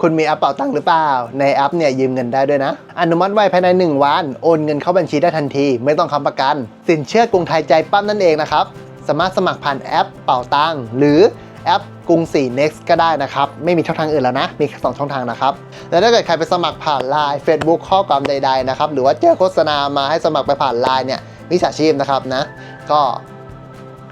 คุณมีแอปเป่าตังค์หรือเปล่า ในแอปเนี่ยยืมเงินได้ด้วยนะ อนุมัติไวภายใน 1 วัน โอนเงินเข้าบัญชีได้ทันที ไม่ต้องค้ำประกัน สินเชื่อกรุงไทยใจปั้มนั่นเองนะครับ สามารถสมัครผ่านแอปเป่าตังค์หรือแอปกรุงศรี next ก็ได้นะครับ ไม่มีช่องทางอื่นแล้วนะ มีแค่สองช่องทางนะครับ แล้วถ้าเกิดใครไปสมัครผ่าน Line Facebook ข้อความใดๆนะครับ หรือว่าเจอโฆษณามาให้สมัครไปผ่าน Line เนี่ยมิจฉาชีพนะครับนะ ก็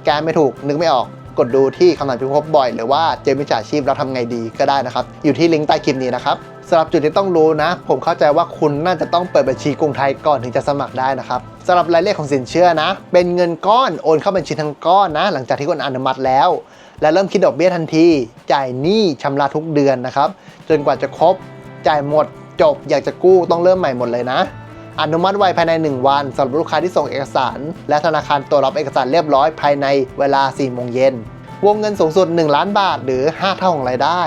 แกไม่ถูกนึกไม่ออก กดดูที่คำถามพิภพบ่อย หรือว่าเจอมิจฉาชีพเราทำไงดีก็ได้นะครับ อยู่ที่ลิงก์ใต้คลิปนี้นะครับสำหรับจุดที่ต้องรู้นะ ผมเข้าใจว่าคุณน่าจะต้องเปิดบัญชีกรุงไทยก่อนถึงจะสมัครได้นะครับสำหรับรายละเอียดของสินเชื่อนะ เป็นเงินก้อนโอนเข้าบัญชีทั้งก้อนนะ หลังจากที่คุณอนุมัติแล้ว และเริ่มคิดดอกเบี้ยทันที จ่ายหนี้ชำระทุกเดือนนะครับจนกว่าจะครบจ่ายหมดจบอยากจะกู้ต้องเริ่มใหม่หมดเลยนะ อนุมัติไวภายใน 1 วันสำหรับลูกค้าที่ส่งเอกสาร และธนาคารตัวรับเอกสารเรียบร้อยภายในเวลา4โมงเย็นวงเงินสูงสุด 1 ล้านบาทหรือ 5 เท่าของรายได้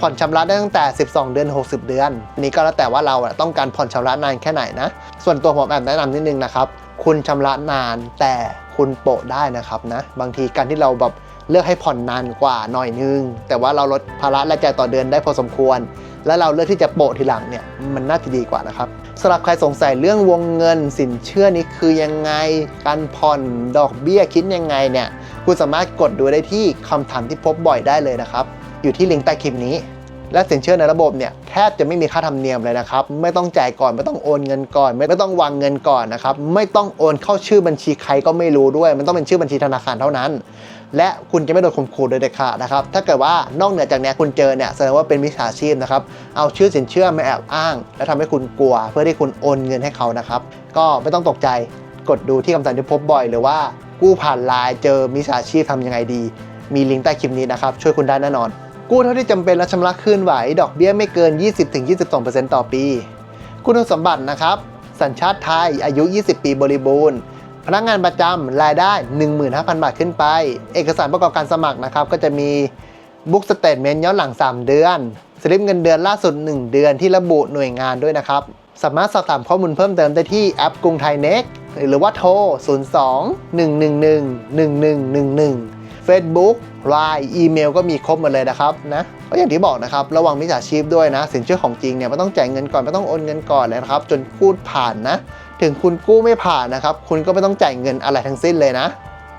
ผ่อนชำระได้ตั้งแต่ 12 เดือน 60 เดือน นี้ก็แล้วแต่ว่าเราต้องการผ่อนชำระนานแค่ไหนนะ ส่วนตัวผมแอบแนะนำนิดนึงนะครับ คุณชำระนานแต่ คุณโปะได้นะครับนะ บางทีการที่เราแบบเลือกให้ผ่อนนานกว่าหน่อยนึง แต่ว่าเราลดภาระรายจ่ายต่อเดือนได้พอสมควร แล้วเราเลือกที่จะโปะทีหลังเนี่ยมันน่าจะดีกว่านะครับสำหรับใครสงสัยเรื่องวงเงินสินเชื่อนี้คือยังไงการผ่อนดอกเบี้ยคิดยังไงเนี่ยคุณสามารถกดดูได้ที่คำถามที่พบบ่อยได้เลยนะครับ อยู่ที่ลิงก์ใต้คลิปนี้ และสินเชื่อในระบบเนี่ยแทบจะไม่มีค่าธรรมเนียมเลยนะครับ ไม่ต้องจ่ายก่อนไม่ต้องโอนเงินก่อน ไม่ต้องวางเงินก่อนนะครับไม่ต้องโอนเข้าชื่อบัญชีใครก็ไม่รู้ด้วย มันต้องเป็นชื่อบัญชีธนาคารเท่านั้น และคุณจะไม่โดนข่มขู่โดยเด็ดขาดนะครับถ้าเกิดว่านอกเหนือจากนี้คุณเจอเนี่ยแสดงว่าเป็นมิจฉาชีพนะครับเอาชื่อสินเชื่อมาแอบอ้าง และทำให้คุณกลัว เพื่อที่คุณโอนเงินให้เขานะครับก็ไม่ต้องตกใจกดดูที่คำสั่งที่พบบ่อย หรือว่ากู้ผ่านไลน์เจอมิจฉาชีพทำยังไงดี มีลิงก์ใต้คลิปนี้นะครับช่วยคุณได้แน่นอน กู้เท่าที่จำเป็นและชำระคืนไหว ดอกเบี้ยไม่เกิน 20-22%ต่อปี คุณสมบัตินะครับ สัญชาติไทย อายุ 20 ปีบริบูรณ์ พนักงานประจำรายได้ 15,000 บาทขึ้นไป เอกสารประกอบการสมัครนะครับ ก็จะมีบุ๊กสเตทเมนต์ย้อนหลัง 3 เดือน สลิปเงินเดือนล่าสุด 1 เดือนที่ระบุหน่วยงานด้วยนะครับ สามารถสอบถามข้อมูลเพิ่มเติมได้ที่แอปกรุงไทยเน็กหรือว่าโทร 02 111 1111 Facebook Line อีเมลก็มีครบหมดเลยนะครับนะก็อย่างที่บอกนะครับ ระวังมิจฉาชีพด้วยนะ สินเชื่อของจริงเนี่ยไม่ต้องจ่ายเงินก่อนไม่ต้องโอนเงินก่อนเลยนะครับ จนกู้ผ่านนะ ถึงคุณกู้ไม่ผ่านนะครับ คุณก็ไม่ต้องจ่ายเงินอะไรทั้งสิ้นเลยนะ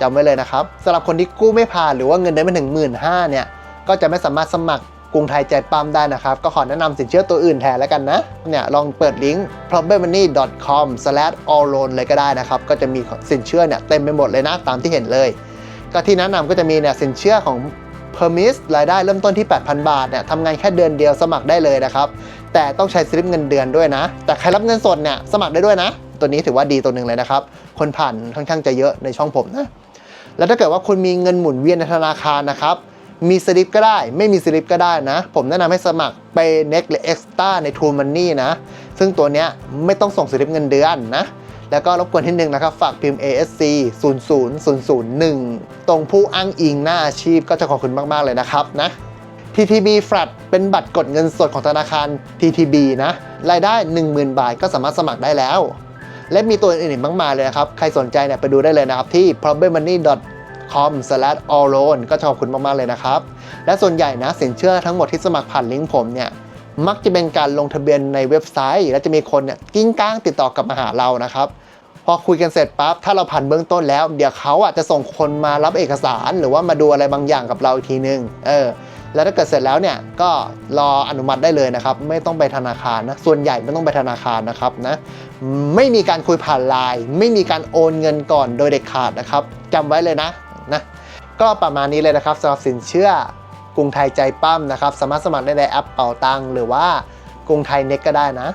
จำไว้เลยนะครับสำหรับคนที่กู้ไม่ผ่านหรือว่าเงินได้ไม่ถึง1 5ื่นห้าเนี่ยก็จะไม่สามารถสมัครกรุงไทยใจปั๊มได้นะครับ ก็ขอแนะนำสินเชื่อตัวอื่นแทนแล้วกันนะ เนี่ย ลองเปิดลิงก์ problemmoney.com/allloan เลยก็ได้นะครับ ก็จะมีสินเชื่อเนี่ยเต็มไปหมดเลยนะ ตามที่เห็นเลย ก็ที่แนะนำก็จะมีเนี่ยสินเชื่อของ Permis รายได้เริ่มต้นที่ 8,000 บาทเนี่ยทำงานแค่เดือนเดียวสมัครได้เลยนะครับ แต่ต้องใช้สลิปเงินเดือนด้วยนะ แต่ใครรับเงินสดเนี่ยสมัครได้ด้วยนะ ตัวนี้ถือว่าดีตัวหนึ่งเลยนะครับ คนผ่านค่อนข้างจะเยอะในช่องผมนะ แล้วถ้าเกิดว่าคุณมีเงินหมุนเวียนในธนาคารนะครับมีสลิปก็ได้ ไม่มีสลิปก็ได้นะ ผมแนะนำให้สมัครไป Next หรือ Extra ใน True Money นะ ซึ่งตัวเนี้ยไม่ต้องส่งสลิปเงินเดือนนะ แล้วก็รบกวนที่หนึ่งนะครับ ฝากพิมพ์ ASC 00001 ตรงผู้อ้างอิงหน้าอาชีพก็จะขอบคุณมาก ๆ เลยนะครับนะ TTB Flat เป็นบัตรกดเงินสดของธนาคาร TTB นะ รายได้ 10,000 บาทก็สามารถสมัครได้แล้ว และมีตัวอื่นๆมากมายเลยนะครับ ใครสนใจเนี่ยไปดูได้เลยนะครับที่ problemmoney.com/allloan ก็ขอบคุณมาก ๆ เลยนะครับ และส่วนใหญ่นะสินเชื่อทั้งหมดที่สมัครผ่านลิงก์ผมเนี่ย มักจะเป็นการลงทะเบียนในเว็บไซต์ และจะมีคนเนี่ยกิ้งก้างติดต่อกลับมาหาเรานะครับ พอคุยกันเสร็จปั๊บถ้าเราผ่านเบื้องต้นแล้ว เดี๋ยวเขาอะจะส่งคนมารับเอกสาร หรือว่ามาดูอะไรบางอย่างกับเราอีกทีนึงเออแล้วถ้าเกิดเสร็จแล้วเนี่ยก็รออนุมัติได้เลยนะครับ ไม่ต้องไปธนาคารนะส่วนใหญ่ไม่ต้องไปธนาคารนะครับนะไม่มีการคุยผ่านไลน์ไม่มีการโอนเงินก่อนโดยเด็ดขาดนะครับจำไว้เลยนะนะก็ประมาณนี้เลยนะครับสำหรับสินเชื่อ รุงไทยใจปั้มนะครับ สามารถสมัครได้ในแอปเป่าตังหรือว่ากรุงไทยเน็ตก็ได้นะ